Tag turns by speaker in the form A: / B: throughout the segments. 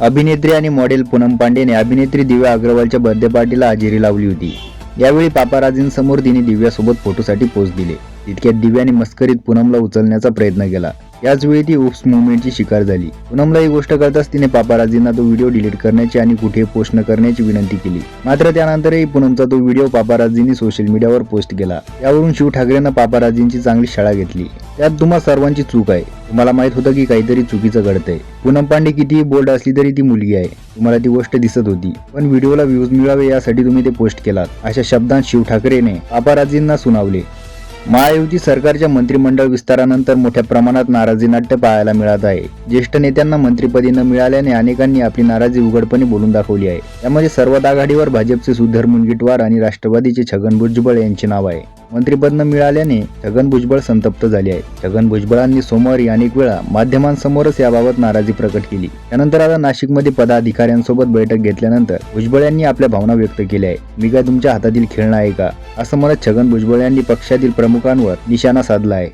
A: अभिनेत्री आणि मॉडेल पूनम पांडेने अभिनेत्री दिव्या अग्रवालच्या बर्थडे पार्टीला हजेरी लावली होती. यावेळी पापाराजींसमोर तिने दिव्यासोबत फोटोसाठी पोस्ट दिले. तितक्यात दिव्याने मस्करीत पूनमला उचलण्याचा प्रयत्न केला. याचवेळी ती उप्स मुवमेंटची शिकार झाली. पूनमला ही गोष्ट कळताच तिने पापाराजींना तो व्हिडिओ डिलीट करण्याची आणि कुठे पोस्ट न करण्याची विनंती केली. मात्र त्यानंतरही पूनमचा तो व्हिडिओ पापाराजींनी सोशल मीडियावर पोस्ट केला. यावरून शिव ठाकरेंना पापाराजींची चांगली शाळा घेतली. त्यात तुम्हा सर्वांची चूक आहे. तुम्हाला माहीत होतं की काहीतरी चुकीचं घडतंय. पूनम पांडे कितीही बोल्ड असली तरी ती मुलगी आहे. तुम्हाला ती गोष्ट दिसत होती. पण व्हिडिओला व्ह्यूज मिळावे यासाठी तुम्ही ते पोस्ट केलात. अशा शब्दांत शिव ठाकरेने पापाराजींना सुनावले. महायुती सरकारच्या मंत्रिमंडळ विस्तारानंतर मोठ्या प्रमाणात नाराजी नाट्य पाहायला मिळत आहे. ज्येष्ठ नेत्यांना मंत्रिपदी न मिळाल्याने अनेकांनी आपली नाराजी उघडपणे बोलून दाखवली आहे. त्यामध्ये सर्वात आघाडीवर भाजपचे सुधीर मुनगिटवार आणि राष्ट्रवादीचे छगन भुजबळ यांचे नाव आहे. मंत्रिपद न मिळाल्याने छगन भुजबळ संतप्त झाले आहेत छगन भुजबळांनी सोमवारी अनेक वेळा माध्यमांसमोरच याबाबत नाराजी प्रकट केली. त्यानंतर आता नाशिकमध्ये पदाधिकाऱ्यांसोबत बैठक घेतल्यानंतर भुजबळ यांनी आपल्या भावना व्यक्त केल्या आहे मी काय तुमच्या हातातील खेळणं आहे का? असं म्हणत छगन भुजबळ यांनी पक्षातील प्रमुखांवर निशाणा साधला आहे.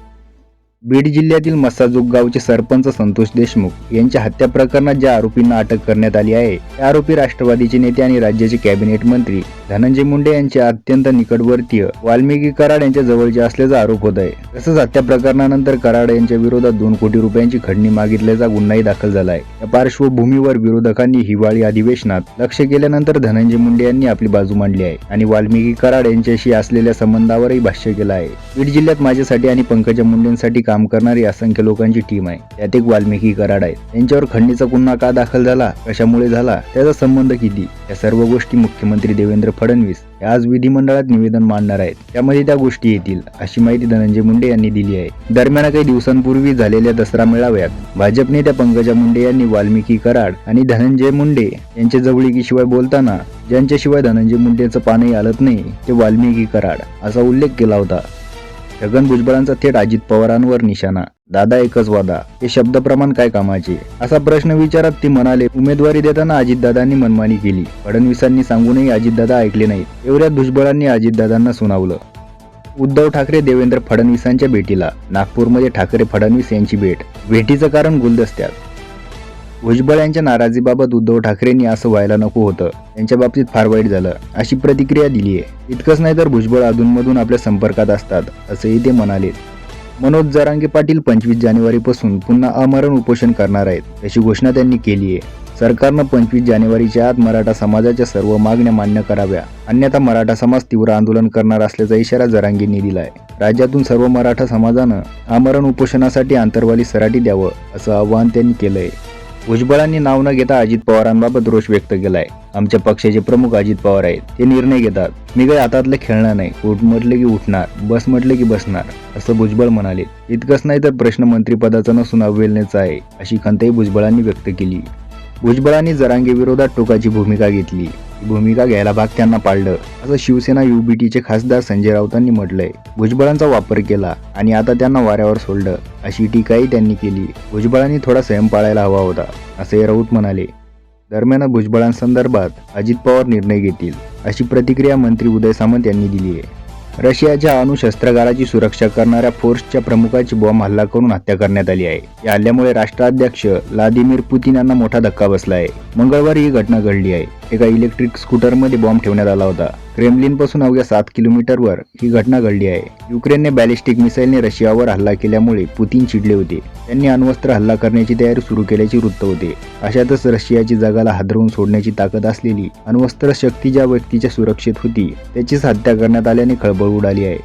A: बीड जिल्ह्यातील मस्साजोग गावचे सरपंच संतोष देशमुख यांच्या हत्या प्रकरणात ज्या आरोपींना अटक करण्यात आली आहे त्या आरोपी राष्ट्रवादीचे नेते आणि राज्याचे कॅबिनेट मंत्री धनंजय मुंडे यांचे अत्यंत निकटवर्तीय वाल्मिकी कराड यांच्या जवळचे असल्याचा आरोप होत आहे तसंच हत्या प्रकरणानंतर कराड यांच्या विरोधात दोन कोटी रुपयांची खंडणी मागितल्याचा गुन्हाही दाखल झाला आहे या पार्श्वभूमीवर विरोधकांनी हिवाळी अधिवेशनात लक्ष केल्यानंतर धनंजय मुंडे यांनी आपली बाजू मांडली आहे आणि वाल्मिकी कराड यांच्याशी असलेल्या संबंधावरही भाष्य केलं आहे. बीड जिल्ह्यात माझ्यासाठी आणि पंकजा मुंडेंसाठी काम करणारी असंख्य लोकांची टीम आहे. त्यात एक वाल्मिकी कराड आहेत त्यांच्यावर खंडणीचा गुन्हा का दाखल झाला कशामुळे झाला त्याचा संबंध किती? या सर्व गोष्टी मुख्यमंत्री देवेंद्र फडणवीस हे आज विधिमंडळात निवेदन मांडणार आहेत. त्यामध्ये त्या गोष्टी येतील अशी माहिती धनंजय मुंडे यांनी दिली आहे. दरम्यान काही दिवसांपूर्वी झालेल्या दसरा मेळाव्यात भाजप नेत्या पंकजा मुंडे यांनी वाल्मिकी कराड आणि धनंजय मुंडे यांच्या जवळिकीशिवाय बोलताना ज्यांच्याशिवाय धनंजय मुंडेचं पानही आलत नाही ते वाल्मिकी कराड असा उल्लेख केला होता. छगन भुजबळांचा थेट अजित पवारांवर निशाणा. दादा एकच वादा हे शब्द प्रमाण काय कामाचे? असा प्रश्न विचारत ती म्हणाले उमेदवारी देताना अजितदादांनी मनमानी केली. फडणवीसांनी सांगूनही अजितदादा ऐकले नाहीत. एवढ्यात भुजबळांनी अजितदादांना सुनावलं. उद्धव ठाकरे देवेंद्र फडणवीसांच्या भेटीला. नागपूरमध्ये ठाकरे फडणवीस यांची भेट. भेटीचं कारण गुलदस्त्यात. भुजबळ यांच्या नाराजीबाबत उद्धव ठाकरेंनी असं व्हायला नको होतं. त्यांच्या बाबतीत फार वाईट झालं. अशी प्रतिक्रिया दिली आहे इतकंच नाही तर भुजबळ अधूनमधून आपल्या संपर्कात असतात असंही ते म्हणाले. मनोज जरांगे पाटील पंचवीस जानेवारीपासून पुन्हा अमरण उपोषण करणार आहेत अशी घोषणा त्यांनी केली आहे सरकारनं पंचवीस जानेवारीच्या आत मराठा समाजाच्या सर्व मागण्या मान्य कराव्या. अन्यथा मराठा समाज तीव्र आंदोलन करणार असल्याचा इशारा जरांगेंनी दिलाय. राज्यातून सर्व मराठा समाजानं आमरण उपोषणासाठी आंतरवाली सराटी द्यावं असं आवाहन त्यांनी केलंय. भुजबळांनी नाव न घेता अजित पवारांबाबत रोष व्यक्त केलाय. आमच्या पक्षाचे प्रमुख अजित पवार आहेत. ते निर्णय घेतात. मी काही हातातलं खेळणार नाही. उठ म्हटलं की उठणार. बस म्हटलं की बसणार. असं भुजबळ म्हणाले. इतकंच नाही तर प्रश्न मंत्रिपदाचा नसून अवहेलनेचा आहे अशी खंतही भुजबळांनी व्यक्त केली. भुजबळांनी जरांगे विरोधात टोकाची भूमिका घेतली. भूमिका घ्यायला भाग त्यांना पाडलं. असं शिवसेना युबीटीचे खासदार संजय राऊतांनी म्हटलंय. भुजबळांचा वापर केला आणि आता त्यांना वाऱ्यावर सोडलं. अशी टीकाही त्यांनी केली. भुजबळांनी थोडा संयम पाळायला हवा होता असे राऊत म्हणाले. दरम्यान भुजबळांसंदर्भात अजित पवार निर्णय घेतील अशी प्रतिक्रिया मंत्री उदय सामंत यांनी दिली आहे रशियाच्या अणुशस्त्रागाराची सुरक्षा करणाऱ्या फोर्सच्या प्रमुखाची बॉम्ब हल्ला करून हत्या करण्यात आली आहे. या हल्ल्यामुळे राष्ट्राध्यक्ष व्लादिमीर पुतीन यांना मोठा धक्का बसला आहे. मंगळवारी ही घटना घडली आहे. एका इलेक्ट्रिक स्कूटरमध्ये बॉम्ब ठेवण्यात आला होता. क्रेमलिनपासून अवघ्या सात किलोमीटरवर ही घटना घडली आहे. युक्रेनने बॅलिस्टिक मिसाईलने रशियावर हल्ला केल्यामुळे पुतीन चिडले होते. त्यांनी अण्वस्त्र हल्ला करण्याची तयारी सुरू केल्याचे वृत्त होते. अशातच रशियाची जगाला हादरवून सोडण्याची ताकद असलेली अण्वस्त्र शक्ती ज्या व्यक्तीच्या सुरक्षित होती त्याचीच हत्या करण्यात आल्याने खळबळ उडाली आहे.